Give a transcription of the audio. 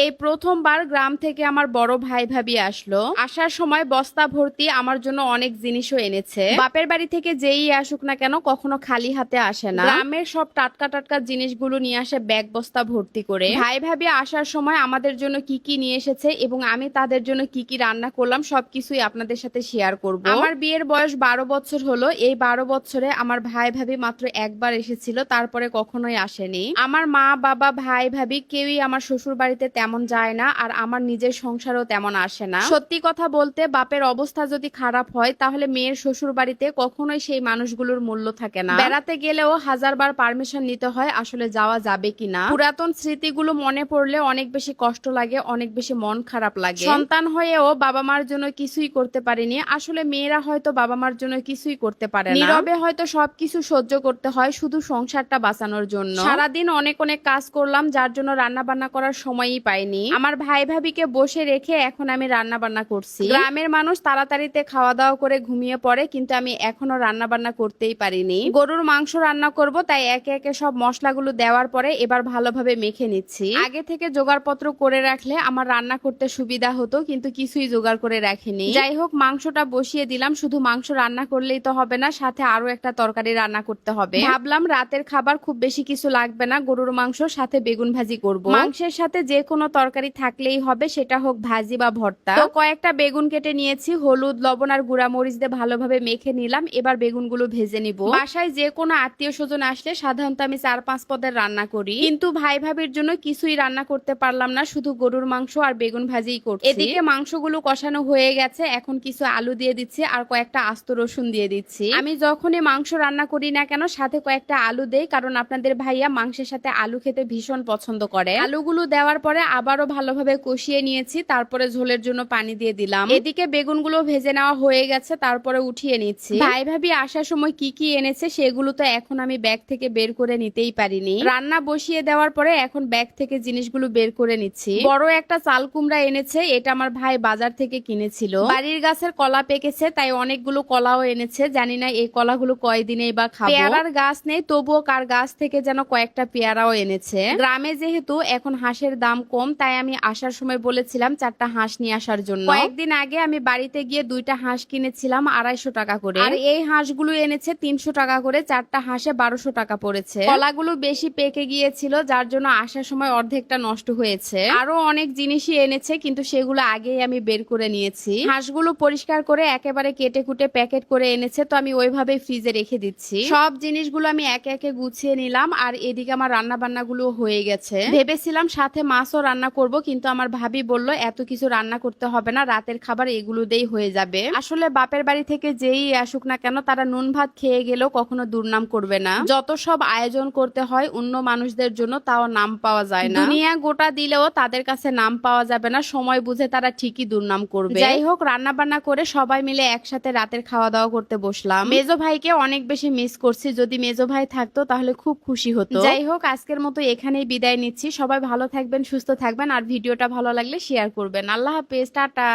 এই প্রথমবার গ্রাম থেকে আমার বড় ভাই ভাবি আসলো। আসার সময় বস্তা ভর্তি আমার জন্য অনেক জিনিসও এনেছে। বাপের বাড়ি থেকে যেই আসুক না কেন কখনো খালি হাতে আসে না। গ্রামের সব টাটকা টাটকা জিনিসগুলো নিয়ে আসে ব্যাগ বস্তা ভর্তি করে। ভাই ভাবি আসার সময় আমাদের জন্য কি কি নিয়ে এসেছে এবং আমি তাদের জন্য কি কি রান্না করলাম সবকিছুই আপনাদের সাথে শেয়ার করব। আমার বিয়ের বয়স বারো বছর হলো। এই বারো বছরে আমার ভাই ভাবি মাত্র একবার এসেছিল, তারপরে কখনোই আসেনি। আমার মা, বাবা, ভাই, ভাবি কেউই আমার শ্বশুর বাড়িতে তেমন যায় না, আর আমার নিজের সংসারও তেমন আসে না। সত্যি কথা বলতে বাপের অবস্থা যদি খারাপ হয়, তাহলে মেয়ের শ্বশুর বাড়িতে কখনোই সেই মানুষগুলোর মূল্য থাকে না। বেড়াতে গেলেও হাজারবার পারমিশন নিতে হয়, আসলে যাওয়া যাবে কিনা। পুরাতন স্মৃতিগুলো মনে পড়লে অনেক বেশি কষ্ট লাগে, অনেক বেশি মন খারাপ লাগে। সন্তান হয়েও বাবা মার জন্য কিছুই করতে পারিনি, আসলে মেয়েরা হয়তো বাবা মার জন্য কিছুই করতে পারে না। নীরবে হয়তো সবকিছু সহ্য করতে হয়, শুধু সংসারটা বাঁচানোর জন্য। সারাদিন অনেক অনেক কাজ করলাম, যার জন্য রান্না বান্না করার সময়ই পাইনি। আমার ভাই ভাবিকে বসে রেখে এখন আমি রান্না বান্না করছি। গ্রামের মানুষ তাড়াতাড়িতে খাওয়া দাওয়া করে ঘুমিয়ে পড়ে কিন্তু আমি এখনও রান্না বান্না করতেই পারিনি। গরুর মাংস রান্না করব তাই একে একে সব মশলাগুলো দেওয়ার পরে এবার ভালোভাবে মেখে নিচ্ছি। আগে থেকে জোগাড়পত্র করে রাখলে আমার রান্না করতে সুবিধা হতো কিন্তু কিছুই জোগাড় করে রাখিনি। যাই হোক মাংসটা বসিয়ে দিলাম শুধু মাংস রান্না করলেই তো হবে না সাথে আরও একটা তরকারি রান্না করতে হবে। ভাবলাম রাতের খাবার খুব বেশি কিছু লাগবে না গরুর মাংস সাথে বেগুন ভাজি করব। মাংসের সাথে যে কোনো তরকারি থাকলেই হবে, সেটা হোক ভাজি বা ভর্তা। তো কয়েকটা বেগুন কেটে নিয়েছি, হলুদ, লবণ আর গুঁড়া মরিচ দিয়ে ভালোভাবে মেখে নিলাম, এবার বেগুনগুলো ভেজে নিব। বাসায় যে কোনো আত্মীয় স্বজন আসলে সাধারণত আমি চার পাঁচ পদের রান্না করি। কিন্তু ভাই ভাবির জন্য কিছুই রান্না করতে পারলাম না, শুধু গরুর মাংস আর বেগুন ভাজিই করছি। এদিকে মাংসগুলো কষানো হয়ে গেছে, এখন কিছু আলু দিয়ে দিচ্ছি আর কয়েকটা আস্ত রসুন দিয়ে দিচ্ছি। আমি যখনই মাংস রান্না করি না কেন, সাথে কয়েকটা আলু দেই, কারণ আপনাদের ভাইয়া মাংসের সাথে আলু খেতে ভীষণ পছন্দ করে। আলুগুলো দেওয়ার পরে আবারও ভালোভাবে কষিয়ে নিয়েছি তারপরে ঝোলের জন্য পানি দিয়ে দিলাম। এদিকে বেগুনগুলো ভেজে নেওয়া হয়ে গেছে তারপরে উঠিয়ে নিচ্ছি। ভাই ভাবি আসার সময় কি কি এনেছে সেগুলো তো এখন আমি ব্যাগ থেকে বের করে নিতেই পারিনি। রান্না বসিয়ে দেওয়ার পরে এখন ব্যাগ থেকে জিনিসগুলো বের করে নিচ্ছি। বড় একটা চাল কুমড়া এনেছে এটা আমার ভাই বাজার থেকে কিনেছিল। বাড়ির গাছের কলা পেকেছে তাই অনেকগুলো কলাও এনেছে। জানি না এই কলাগুলো কয়দিনে বা খাব। পেয়ারার গাছ নেই তবুও কার গাছ থেকে যেন কয়েকটা পেয়ারাও এনেছে। গ্রামে যেহেতু এখন হাঁসের দাম কম তাই আমি আসার সময় বলেছিলাম চারটা হাঁস নিয়ে আসার জন্য। কয়েকদিন আগে আমি বাড়িতে গিয়ে দুইটা হাঁস কিনেছিলাম আড়াইশো টাকা করে। আর এই হাঁসগুলো এনেছে তিনশো টাকা করে চারটা হাঁসে বারোশো টাকা পড়েছে। কলাগুলো বেশি পেকে গিয়েছিল যার জন্য আসার সময় অর্ধেকটা নষ্ট হয়েছে। আরও অনেক জিনিসই এনেছে কিন্তু সেগুলো আগেই আমি বের করে নিয়েছি। হাঁসগুলো পরিষ্কার করে একেবারে কেটে কুটে প্যাকেট করে এনেছে তো আমি ওইভাবে ফ্রিজে রেখে দিচ্ছি। সব জিনিসগুলো আমি একে একে গুছিয়ে নিলাম আর এদিকে আমার রান্না বান্না গুলো হয়ে গেছে। ভেবেছিলাম সাথে মাছও রান্না করব, কিন্তু আমার ভাবি বলল, এত কিছু রান্না করতে হবে না, রাতের খাবার এগুলো দিয়েই হয়ে যাবে। আসলে বাপের বাড়ি থেকে যেই আসুক না কেন, তারা নুন ভাত খেয়ে গেলেও কখনো দুর্নাম করবে না। যত সব আয়োজন করতে হয়, অন্য মানুষদের জন্য তাও নাম পাওয়া যায় না। দুনিয়া গোটা দিলেও তাদের কাছে নাম পাওয়া যাবে না, সময় বুঝে তারা ঠিকই দুর্নাম করবে। যাই হোক রান্না বান্না করে সবাই মিলে একসাথে রাতের খাওয়া দাওয়া করতে বসলাম। মেজো ভাইকে অনেক বেশি মিস করছি, যদি মেজো ভাই থাকতো তাহলে খুব খুশি হতো। যাই হোক, আজকের মতো এখানেই বিদায় নিচ্ছি। সবাই ভালো থাকবেন, সুস্থ থাকবেন আর ভিডিওটা ভালো লাগলে শেয়ার করবেন। আল্লাহ হাফেজ টাটা।